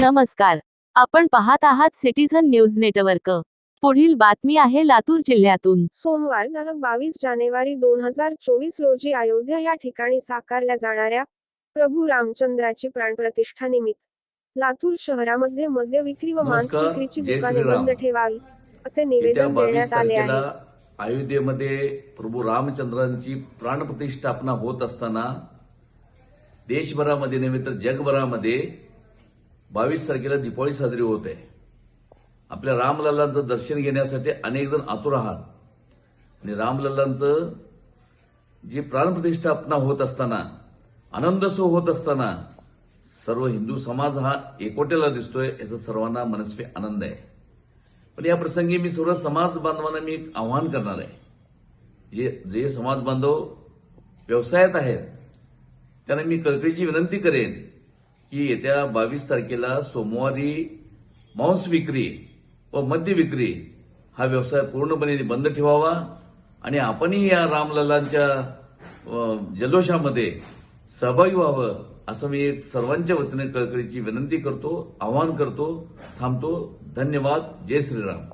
नमस्कार. आपण पाहत आहात सिटीझन न्यूज नेटवर्क. पुढील बातमी आहे लातूर जिल्ह्यातून. सोमवार दिनांक बावीस जानेवारी दोन हजार चोवीस रोजी अयोध्या या ठिकाणी साकारल्या जाणाऱ्या प्रभू रामचंद्राची प्राणप्रतिष्ठा निमित्त लातूर शहरामध्ये मद्य विक्री व मांस विक्रीची दुकाने. बंद ठेवावी असे निवेदन देण्यात आले आहे. अयोध्येमध्ये प्रभू रामचंद्रांची प्राणप्रतिष्ठापना होत असताना देशभरामध्ये नव्हे तर जगभरामध्ये बावीस तारखेला दीपावली साजरी होत आहे. आपल्या रामलल्लांचं दर्शन घेण्यासाठी अनेक जण आतुर आहात. आणि रामलल्लांचं जी प्राणप्रतिष्ठापना होत असताना आनंदसो होत असताना सर्व हिंदू समाज हा एकोट्याला दिसतोय याचा सर्वांना मनस्वी आनंद आहे. पण या प्रसंगी मी सर्व समाज बांधवांना मी एक आव्हान करणार आहे. जे जे समाज बांधव व्यवसायात आहेत त्यांना मी कळकळीची विनंती करेन की येत्या बावीस तारखेला सोमवारी मांस विक्री व मद्य विक्री हा व्यवसाय पूर्णपणे बंद ठेवावा. आणि आपणही या रामललांच्या जल्लोषामध्ये सहभागी व्हावं असं मी एक सर्वांच्या वतीने कळकळीची विनंती करतो आवाहन करतो थांबतो. धन्यवाद. जय श्रीराम.